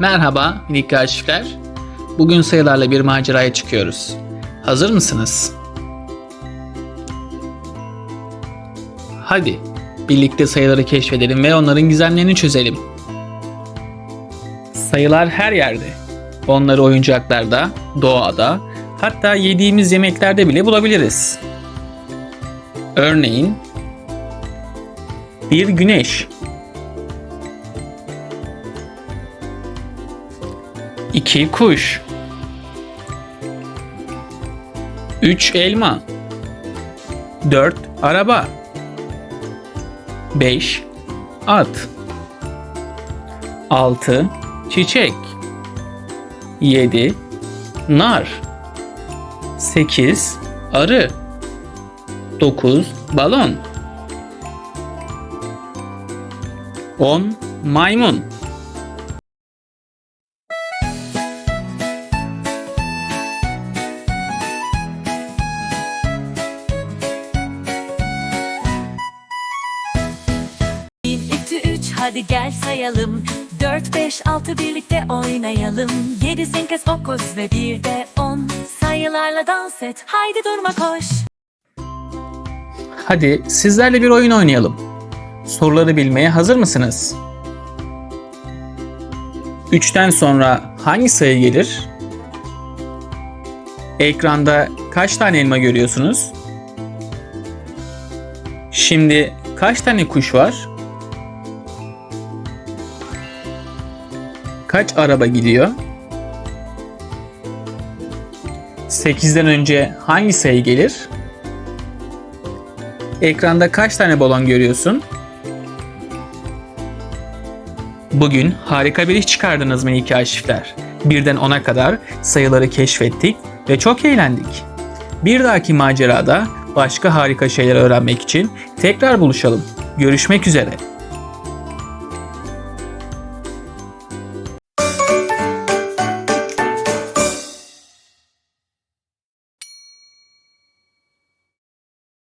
Merhaba minik kaşifler. Bugün sayılarla bir maceraya çıkıyoruz. Hazır mısınız? Hadi birlikte sayıları keşfedelim ve onların gizemlerini çözelim. Sayılar her yerde. Onları oyuncaklarda, doğada, hatta yediğimiz yemeklerde bile bulabiliriz. Örneğin bir güneş, iki kuş, üç elma, dört araba, beş at, altı çiçek, yedi nar, sekiz arı, dokuz balon, on maymun. Hadi gel sayalım. Dört, beş, altı birlikte oynayalım. Yedi, sekiz, dokuz ve bir de on. Sayılarla dans et, haydi durma koş. Hadi sizlerle bir oyun oynayalım. Soruları bilmeye hazır mısınız? 3'ten sonra hangi sayı gelir? Ekranda kaç tane elma görüyorsunuz? Şimdi kaç tane kuş var? Kaç araba gidiyor? 8'den önce hangi sayı gelir? Ekranda kaç tane balon görüyorsun? Bugün harika bir iş çıkardınız mı iki? Birden 10'a kadar sayıları keşfettik ve çok eğlendik. Bir dahaki macerada başka harika şeyler öğrenmek için tekrar buluşalım. Görüşmek üzere.